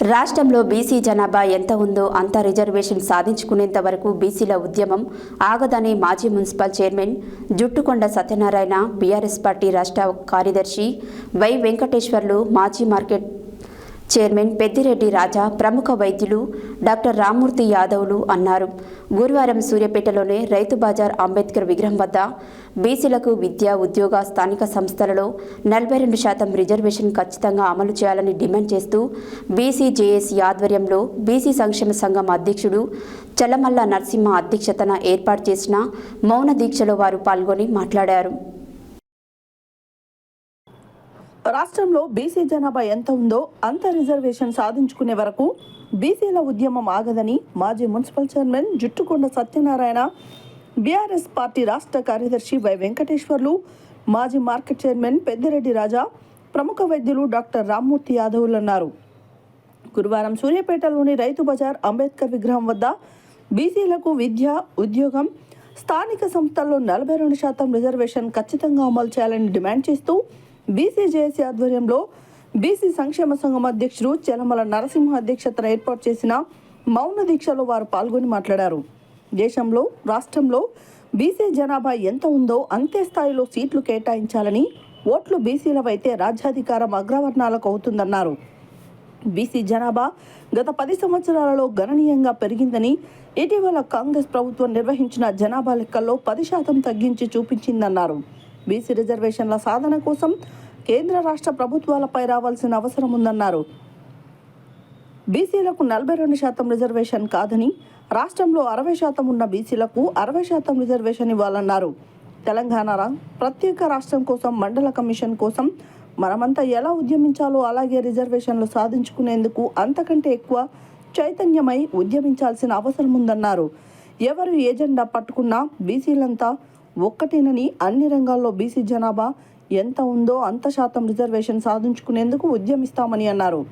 రాష్ట్రంలో బీసీ జనాభా ఎంత ఉందో అంత రిజర్వేషన్ సాధించుకునేంత వరకు బీసీల ఉద్యమం ఆగదని మాజీ municipal chairman Juttukonda Satyanarayana BRS party రాష్ట్ర కార్యదర్శి వై వెంకటేశ్వర్లు మాజీ మార్కెట్ చైర్మన్ పెద్దిరెడ్డి రాజా ప్రముఖ వైద్యులు డాక్టర్ రామ్మూర్తి యాదవ్లు అన్నారు. గురువారం సూర్యాపేటలోని రైతు బజార్ అంబేద్కర్ విగ్రహం వద్ద బీసీలకు విద్య ఉద్యోగ స్థానిక సంస్థలలో నలభై రెండు శాతం రిజర్వేషన్ ఖచ్చితంగా అమలు చేయాలని డిమాండ్ చేస్తూ బీసీ జేఏసీ ఆధ్వర్యంలో బీసీ సంక్షేమ సంఘం అధ్యక్షుడు చల్లమల్ల నరసింహ అధ్యక్షతన ఏర్పాటు చేసిన మౌన దీక్షలో వారు పాల్గొని మాట్లాడారు. రాష్ట్రంలో బీసీ జనాభా ఎంత ఉందో అంత రిజర్వేషన్ సాధించుకునే వరకు బీసీల ఉద్యమం ఆగదని మాజీ municipal chairman Juttukonda Satyanarayana BRS party రాష్ట్ర కార్యదర్శి వై వెంకటేశ్వర్లు మాజీ మార్కెట్ చైర్మన్ పెద్దిరెడ్డి రాజా ప్రముఖ వైద్యులు డాక్టర్ రామ్మూర్తి యాదవ్లు అన్నారు. గురువారం సూర్యాపేటలోని రైతు బజార్ అంబేద్కర్ విగ్రహం వద్ద బీసీలకు విద్య ఉద్యోగం స్థానిక సంస్థల్లో నలభై రెండు శాతం రిజర్వేషన్ ఖచ్చితంగా అమలు చేయాలని డిమాండ్ చేస్తూ బీసీజేఏసీ ఆధ్వర్యంలో బీసీ సంక్షేమ సంఘం అధ్యక్షుడు చెలమల నరసింహ అధ్యక్షతన ఏర్పాటు చేసిన మౌన దీక్షలో వారు పాల్గొని మాట్లాడారు. దేశంలో రాష్ట్రంలో బీసీ జనాభా ఎంత ఉందో అంతే స్థాయిలో సీట్లు కేటాయించాలని ఓట్లు బీసీలవైతే రాజ్యాధికారం అగ్రవర్ణాలకు అవుతుందన్నారు. బీసీ జనాభా గత పది సంవత్సరాలలో గణనీయంగా పెరిగిందని ఇటీవల కాంగ్రెస్ ప్రభుత్వం నిర్వహించిన జనాభా లెక్కల్లో పది శాతం తగ్గించి చూపించిందన్నారు. బీసీ రిజర్వేషన్ల సాధన కోసం కేంద్ర రాష్ట్ర ప్రభుత్వాలపై రావాల్సిన అవసరం ఉందన్నారు. బీసీలకు నలభై రెండు శాతం రిజర్వేషన్ కాదని రాష్ట్రంలో అరవై శాతం ఉన్న బీసీలకు అరవై శాతం రిజర్వేషన్ ఇవ్వాలన్నారు. తెలంగాణ ప్రత్యేక రాష్ట్రం కోసం మండల కమిషన్ కోసం మనమంతా ఎలా ఉద్యమించాలో అలాగే రిజర్వేషన్లు సాధించుకునేందుకు అంతకంటే ఎక్కువ చైతన్యమై ఉద్యమించాల్సిన అవసరం ఉందన్నారు. ఎవరు ఏజెండా పట్టుకున్నా బీసీలంతా ఒక్కటేనని అన్ని రంగాల్లో బీసీ జనాభా ఎంత ఉందో అంత శాతం రిజర్వేషన్ సాధించుకునేందుకు ఉద్యమిస్తామని అన్నారు.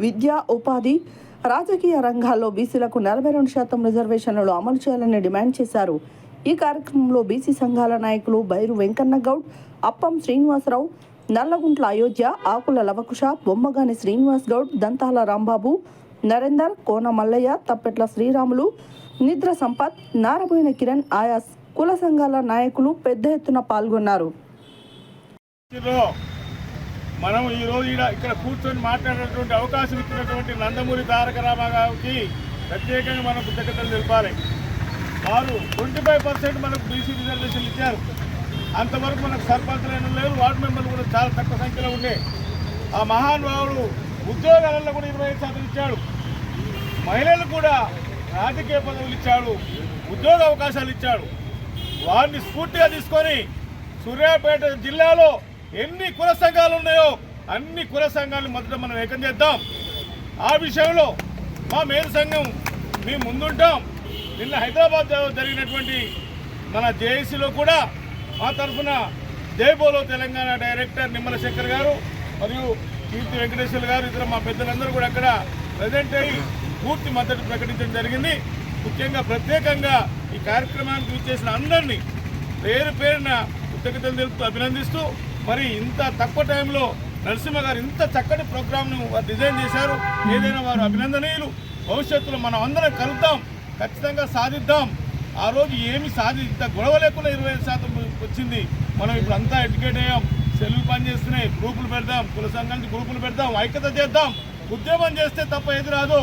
విద్య ఉపాధి రాజకీయ రంగాల్లో బీసీలకు నలభై రెండు శాతం రిజర్వేషన్లు అమలు చేయాలని డిమాండ్ చేశారు. ఈ కార్యక్రమంలో బీసీ సంఘాల నాయకులు బైరు వెంకన్న గౌడ్ అప్పం శ్రీనివాసరావు నల్లగుంట్ల అయోధ్య ఆకుల లవకుశ బొమ్మగాని శ్రీనివాస్ గౌడ్ దంతాల రాంబాబు నరేందర్ కోన మల్లయ్య తప్పెట్ల శ్రీరాములు నిద్ర సంపత్ నారబోయిన కిరణ్ ఆయాస్ కుల సంఘాల నాయకులు పెద్ద ఎత్తున పాల్గొన్నారు. మనం ఈ రోజు ఈడ ఇక్కడ కూర్చొని మాట్లాడేటువంటి అవకాశం ఇచ్చినటువంటి నందమూరి తారక రామారావుకి ప్రత్యేకంగా మనం కృతజ్ఞతలు తెలిపాలి. వారు ట్వంటీ ఫైవ్ పర్సెంట్ మనకు బీసీ రిజర్వేషన్లు ఇచ్చారు. అంతవరకు మనకు సర్పంచులైన లేరు వార్డు మెంబర్లు కూడా చాలా తక్కువ సంఖ్యలో ఉండే. ఆ మహానుభావుడు ఉద్యోగాలలో కూడా ఇరవై ఐదు శాతం ఇచ్చాడు. మహిళలు కూడా రాజకీయ పదవులు ఇచ్చాడు ఉద్యోగ అవకాశాలు ఇచ్చాడు. వారిని స్ఫూర్తిగా తీసుకొని సూర్యాపేట జిల్లాలో ఎన్ని కుల సంఘాలు ఉన్నాయో అన్ని కుల సంఘాలను మొదట మనం ఏకం చేద్దాం. ఆ విషయంలో మా మేలు సంఘం మేము ముందుంటాం. నిన్న హైదరాబాద్ జరిగినటువంటి మన జేఏసీలో కూడా మా తరఫున జైబోలో తెలంగాణ డైరెక్టర్ నిమ్మల శంకర్ గారు మరియు కీర్తి వెంకటేశ్వర గారు ఇతర మా పెద్దలందరూ కూడా అక్కడ ప్రజెంట్ అయ్యి పూర్తి మద్దతు ప్రకటించడం జరిగింది. ముఖ్యంగా ప్రత్యేకంగా ఈ కార్యక్రమానికి విచ్చేసిన అందరినీ పేరు పేరున కృతజ్ఞతలు తెలుపుతూ అభినందిస్తూ మరి ఇంత తక్కువ టైంలో నరసింహ గారు ఇంత చక్కటి ప్రోగ్రామ్ను వారు డిజైన్ చేశారు. ఏదైనా వారు అభినందనీయులు. భవిష్యత్తులో మనం అందరం కలుద్దాం ఖచ్చితంగా సాధిద్దాం. ఆ రోజు ఏమి సాధి ఇంత గొడవ లేకుండా ఇరవై ఐదు శాతం వచ్చింది. మనం ఇప్పుడు అంతా ఎడ్యుకేట్ అయ్యాం. సెల్లు పని చేస్తున్నాయి గ్రూపులు పెడదాం. కుల సంఘానికి గ్రూపులు పెడదాం. ఐక్యత చేద్దాం. ఉద్యమం చేస్తే తప్ప ఏది రాదు.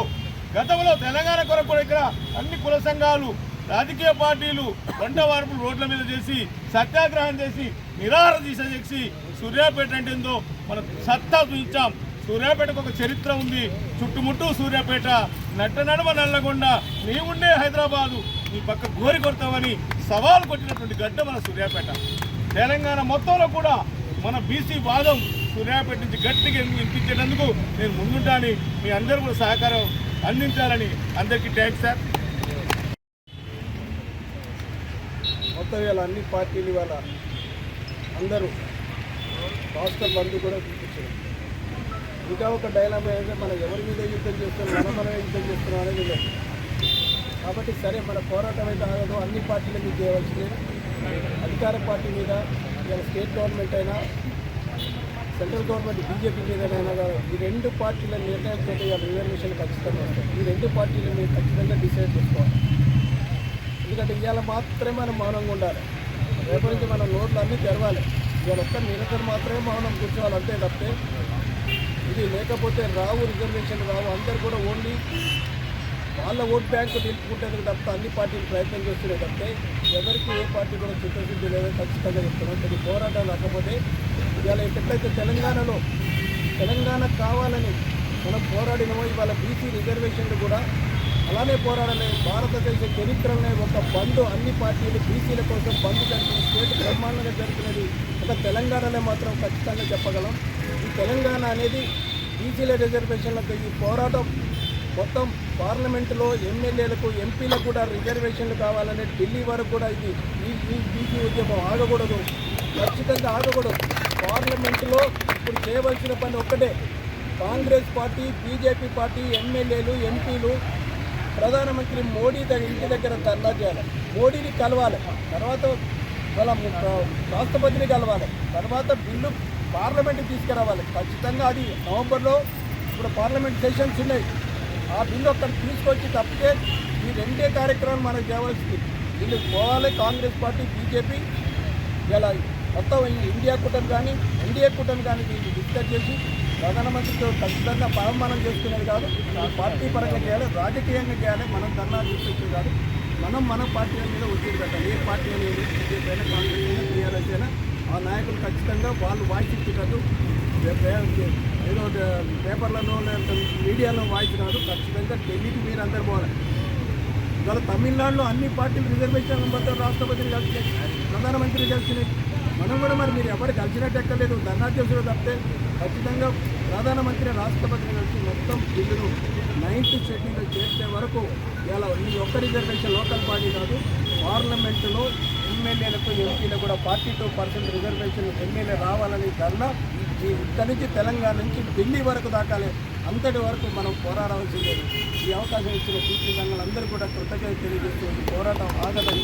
గతంలో తెలంగాణ కొరకు ఇక్కడ అన్ని కుల సంఘాలు రాజకీయ పార్టీలు వంట వార్పులు రోడ్ల మీద చేసి సత్యాగ్రహం చేసి నిరాహార దీక్ష చేసి సూర్యాపేట అంటే ఏందో మనం సత్తా చూపించాం. సూర్యాపేటకు ఒక చరిత్ర ఉంది. చుట్టుముట్టు సూర్యాపేట నట్ట నడమ నల్లగొండ నీవుండే హైదరాబాదు నీ పక్క గోరి కొడతామని సవాల్ కొట్టినటువంటి గడ్డ మన సూర్యాపేట. తెలంగాణ మొత్తంలో కూడా మన బీసీ వాదం సూర్యాపేట నుంచి గట్టిగా ఎంపించేటందుకు నేను ముందుంటాని మీ అందరూ కూడా సహకారం అందించాలని అందరికీ థ్యాంక్స్ సార్ మొత్తం ఇవాళ అన్ని పార్టీలు ఇవాళ అందరూ రాష్ట్ర బంధు కూడా చూపించారు. ఇంకా ఒక డైలాగ్ ఏంటంటే మనం ఎవరి మీద యుద్ధం చేస్తున్నాం మనం మనమే యుద్ధం చేస్తున్నాం అనేది లేదు. కాబట్టి సరే మన పోరాటం అయితే ఆగదు. అన్ని పార్టీల మీద చేయవలసిందే. అధికార పార్టీ మీద ఇవాళ స్టేట్ గవర్నమెంట్ అయినా సెంట్రల్ గవర్నమెంట్ బీజేపీ మీదనైనా కానీ ఈ రెండు పార్టీల నిర్ణయంతో ఇవాళ రిజర్వేషన్ ఖచ్చితంగా వస్తాయి. ఈ రెండు పార్టీలు మీరు ఖచ్చితంగా డిసైడ్ చేసుకోవాలి. ఎందుకంటే ఇవాళ మాత్రమే మనం మౌనంగా ఉండాలి. రేపటి నుంచి మన నోట్లు అన్నీ తెరవాలి. ఇవాళ ఒక్క నిరంతరం మాత్రమే మౌనం కూర్చోవాలి అంతే తప్పితే ఇది లేకపోతే రావు రిజర్వేషన్ రావు. అందరు కూడా ఓన్లీ వాళ్ళ ఓట్ బ్యాంకు నిలుపుకుంటేందుకు తప్ప అన్ని పార్టీలు ప్రయత్నం చేస్తున్నాయి తప్పితే ఎవరికి ఏ పార్టీ కూడా చిత్తశుద్ధి లేదని ఖచ్చితంగా చెప్తున్నాం. ఇది పోరాటం రాకపోతే ఇవాళ ఎట్లయితే తెలంగాణలో తెలంగాణ కావాలని మనం పోరాడినమో ఇవాళ బీసీ రిజర్వేషన్లు కూడా అలానే పోరాడాలి. భారతదేశ చరిత్రలోనే ఒక బంద్ అన్ని పార్టీలు బీసీల కోసం బంద్ జరిపిన స్టేట్ బ్రహ్మాండంగా జరుగుతున్నది ఒక తెలంగాణలో మాత్రం ఖచ్చితంగా చెప్పగలం. ఈ తెలంగాణ అనేది బీసీల రిజర్వేషన్లకు ఈ పోరాటం మొత్తం పార్లమెంటులో ఎమ్మెల్యేలకు ఎంపీలకు కూడా రిజర్వేషన్లు కావాలని ఢిల్లీ వరకు కూడా ఇది ఈ బీసీ ఉద్యమం ఆగకూడదు. ఖచ్చితంగా ఆగకూడదు. పార్లమెంటులో ఇప్పుడు చేయవలసిన పని ఒక్కటే. కాంగ్రెస్ పార్టీ బీజేపీ పార్టీ ఎమ్మెల్యేలు ఎంపీలు ప్రధానమంత్రి మోడీ దగ్గర ఇంటి దగ్గర ధర్నా చేయాలి. మోడీని కలవాలి. తర్వాత వాళ్ళ రాష్ట్రపతిని కలవాలి. తర్వాత బిల్లు పార్లమెంట్కి తీసుకురావాలి. ఖచ్చితంగా అది నవంబర్లో ఇప్పుడు పార్లమెంట్ సెషన్స్ ఉన్నాయి. ఆ బిల్లు అక్కడ తీసుకొచ్చి తప్పితే ఈ రెండే కార్యక్రమం మనకు చేయవలసింది. వీళ్ళు పోవాలి కాంగ్రెస్ పార్టీ బీజేపీ. ఇలా మొత్తం ఇండియా కూటమి కానీ ఎన్డీఏ కూటమి కానీ దీన్ని డిస్కస్ చేసి ప్రధానమంత్రితో ఖచ్చితంగా పరమానం చేసుకునేది కాదు. పార్టీ పరంగా చేయాలి రాజకీయంగా చేయాలి మనం ధర్నా తీసుకొచ్చేది కాదు. మనం మన పార్టీ మీద ఒత్తిడి పెట్టాలి. ఏ పార్టీ అనేది బీజేపీ అయినా కాంగ్రెస్ అయినా టీఆర్ఎస్ అయినా ఆ నాయకులు ఖచ్చితంగా వాళ్ళు వాయిస్ ఇచ్చేటట్టు ఏదో పేపర్లలో లేకపోతే మీడియాలో వాయిస్ కాదు ఖచ్చితంగా ఢిల్లీకి మీరు అందరు పోవాలి. ఇవాళ తమిళనాడులో అన్ని పార్టీలు రిజర్వేషన్ మొత్తం రాష్ట్రపతిని కలిసినాయి ప్రధానమంత్రిని కలిసినాయి మనం కూడా మరి మీరు ఎవరు కలిసినట్టు ఎక్కలేదు ధర్నాధ్యక్షులు తప్పితే ఖచ్చితంగా ప్రధానమంత్రి రాష్ట్రపతిని కలిసి మొత్తం బిల్లును నైన్త్ షెడ్యూల్ చేసే వరకు ఇలా ఈ ఒక్క రిజర్వేషన్ లోకల్ పార్టీ కాదు పార్లమెంటులో ఎమ్మెల్యేలకు ఎంపీలకు కూడా forty two percent reservation MLA రావాలని ధర్నా ఈ ఇక్కడి నుంచి తెలంగాణ నుంచి ఢిల్లీ వరకు దాకాలే అంతటి వరకు మనం పోరాడవలసిందే ఈ అవకాశం ఇచ్చిన పీపీ సంఘాలందరూ కూడా కృతజ్ఞత తెలియజేస్తూ పోరాటం ఆగదని